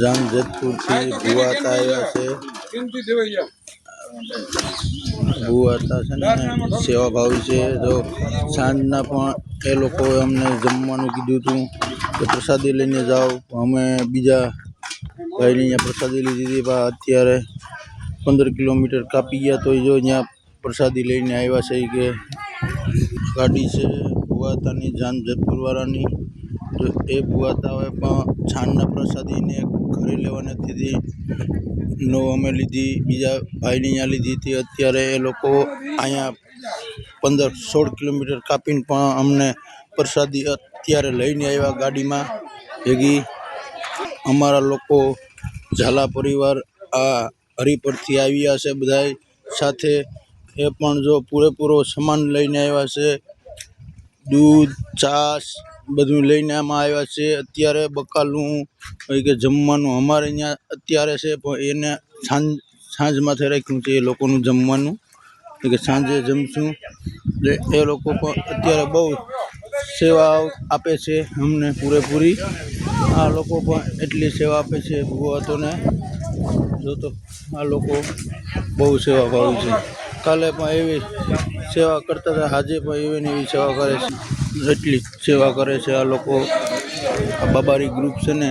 જામજેતપુરથી ભુવાતા આવ્યા છે. ભુવાતા છે ને સેવાભાવી છે. તો સાંજના પણ એ લોકોએ અમને જમવાનું કીધું હતું કે પ્રસાદી લઈને જાઓ. અમે બીજા ભાઈની અહીંયા પ્રસાદી લીધી હતી. પણ અત્યારે પંદર કિલોમીટર કાપી ગયા તો જો અહીંયા પ્રસાદી લઈને આવ્યા છે કે ગાડી છે ભુવાતાની જાન જેતપુરવાળાની એ ભુવાતાઓએ પણ છાનના પ્રસાદીને ઘરે લેવા નથી નો અમે લીધી. બીજા ભાઈની અહીંયા લીધી હતી. અત્યારે એ લોકો અહીંયા પંદર સોળ કિલોમીટર કાપીને પણ અમને પ્રસાદી અત્યારે લઈને આવ્યા ગાડીમાં ભેગી. અમારા લોકો ઝાલા પરિવાર આ હરિપરથી આવ્યા છે બધાય સાથે. એ પણ જો પૂરેપૂરો સામાન લઈને આવ્યા છે. દૂધ, છાશ બધું લઈને આમાં આવ્યા છે. અત્યારે બકાલું કે જમવાનું અમારે અહીંયા અત્યારે છે, પણ એને સાંજ સાંજ માથે રાખ્યું છે એ લોકોનું જમવાનું. કે સાંજે જમશું. એટલે એ લોકો પણ અત્યારે બહુ સેવા આપે છે અમને પૂરેપૂરી. આ લોકો પણ એટલી સેવા આપે છે ભૂવાતોને જો તો આ લોકો બહુ સેવા ભાવી છે. કાલે પણ એવી સેવા કરતા હતા, આજે પણ એવી ને એવી સેવા કરે છે. એટલી સેવા કરે છે આ લોકો, આ બાબારી ગ્રુપ છે ને,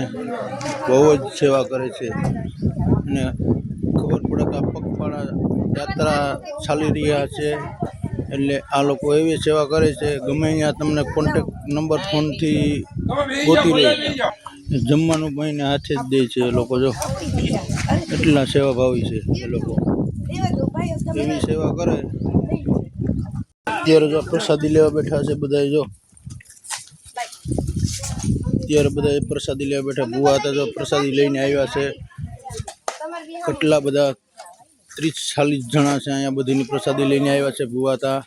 બહુ જ સેવા કરે છે. અને ખબર પડે કે આ પગપાળા યાત્રા ચાલી રહ્યા છે. એટલે આ લોકો એવી સેવા કરે છે, ગમે ત્યાં તમને કોન્ટેક નંબર ફોનથી ગોતી લે. જમવાનું ભાઈને હાથે જ દે છે એ લોકો જો. એટલા સેવાભાવી છે એ લોકો. એવી સેવા કરે. અત્યારે જો પ્રસાદી લેવા બેઠા છે બધા જો. અત્યારે બધા પ્રસાદી લેવા બેઠા. ભૂવા હતા જો પ્રસાદી લઈને આવ્યા છે. કેટલા બધા ત્રીસ ચાલીસ જણા છે અહીંયા બધીની પ્રસાદી લઈને આવ્યા છે ભૂવા હતા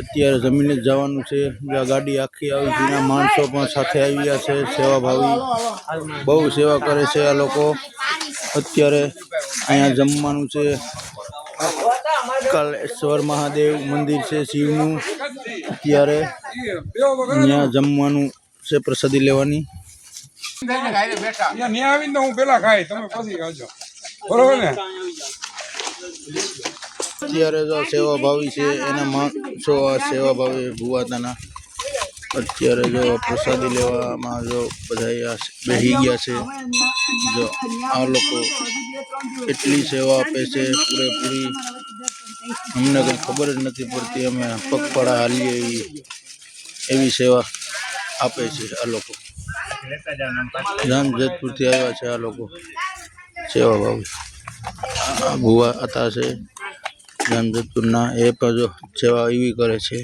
અત્યારે જમીને જવાનું છે. ગાડી આખી આવી જૂના માણસો પણ સાથે આવ્યા છે. સેવાભાવી બહુ સેવા કરે છે આ લોકો. અત્યારે અહીંયા જમવાનું છે. કાલેશ્વર મહાદેવ મંદિર છે શિવનું. અત્યારે અહીંયા જમવાનું છે પ્રસાદી લેવાની. આવીને હું પેલા ખાઈ તમે પછી ખાજો. બરોબર ને? અત્યારે જો સેવાભાવી છે એના માણસો આ સેવાભાવી ભુવાતાના અત્યારે જો પ્રસાદી લેવામાં જો બધા બેસી ગયા છે. જો આ લોકો એટલી સેવા આપે છે, પૂરેપૂરી? અમને કંઈ ખબર જ નથી પડતી, અમે પગપાળા હાલીએ એવી એવી સેવા આપે છે આ લોકો. જામ જેતપુરથી આવ્યા છે આ લોકો. સેવા ભાવી. ભુવા હતા છે જામજોધપુરના એ પણ સેવા એવી કરે છે.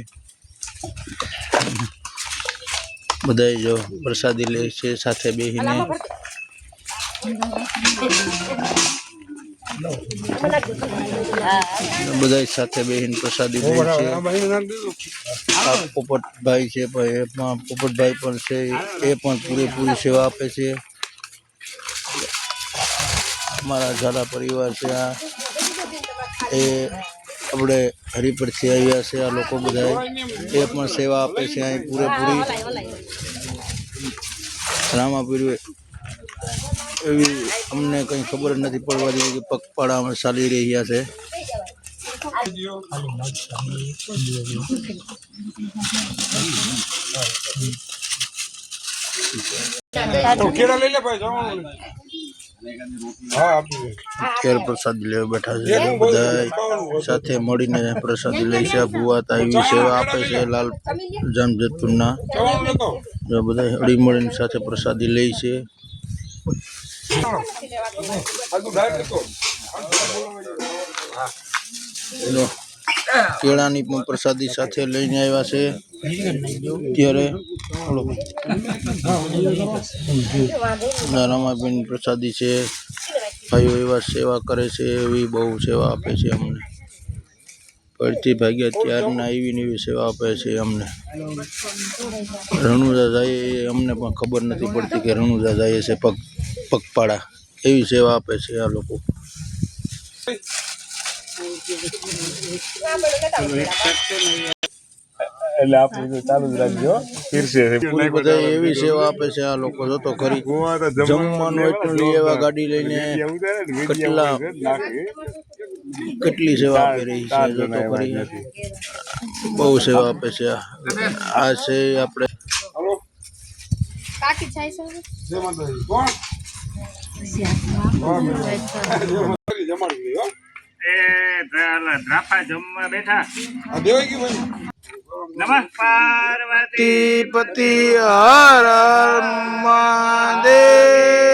બધાય જો પ્રસાદી લે છે, સાથે બેસીને બધાય સાથે બહેન પ્રસાદી છે. પોપટભાઈ છે પોપટભાઈ પણ છે એ પણ પૂરેપૂરી સેવા આપે છે. અમારા ઝાલા પરિવાર છે આ. એ આપણે હરિપરથી આવ્યા છે આ લોકો બધા એ પણ સેવા આપે છે અહીં પૂરેપૂરી. રામાપીર એવી અમને કંઈ ખબર જ નથી પડવા દીધી કે પગપાળા અમે ચાલી રહ્યા છે. તો કેળા લઈ લે ભાઈ જવાનું ને. હા આપી દે. અત્યારે પ્રસાદી લેવા બેઠા છે બધા સાથે મળીને પ્રસાદી લે. છે ભુવાતા એવી સેવા આપે છે લાલ જામજતપુરના. જવાનું નતો જો બધા હળી મળીને સાથે પ્રસાદી લે છે આજુ ડાયરેક્ટ હતો એનો કેળાની પણ પ્રસાદી સાથે લઈને આવ્યા છે. ત્યારે. રમાબેન પ્રસાદી છે. ભાઈઓ એવા સેવા કરે છે, એવી બહુ સેવા આપે છે અમને. પડતી ભાગ્યા ત્યારના એવી એવી સેવા આપે છે અમને. રણુજા જાય અમને પણ ખબર નથી પડતી કે રણુજા જાય છે પગ પગપાળા. એવી સેવા આપે છે આ લોકો. એટલે આપણે ચાલુ જ રાખજો. બધા એવી સેવા આપે છે આ લોકો જોતો ખરી. જમવાનું એટલું લઈ આવ્યા ગાડી લઈને કેટલા કેટલી સેવા આપી રહી છે જોતો ખરી. બહુ સેવા આપે છે આ. આ છે આપણે પાર્વતી પતિ હર મહાદેવ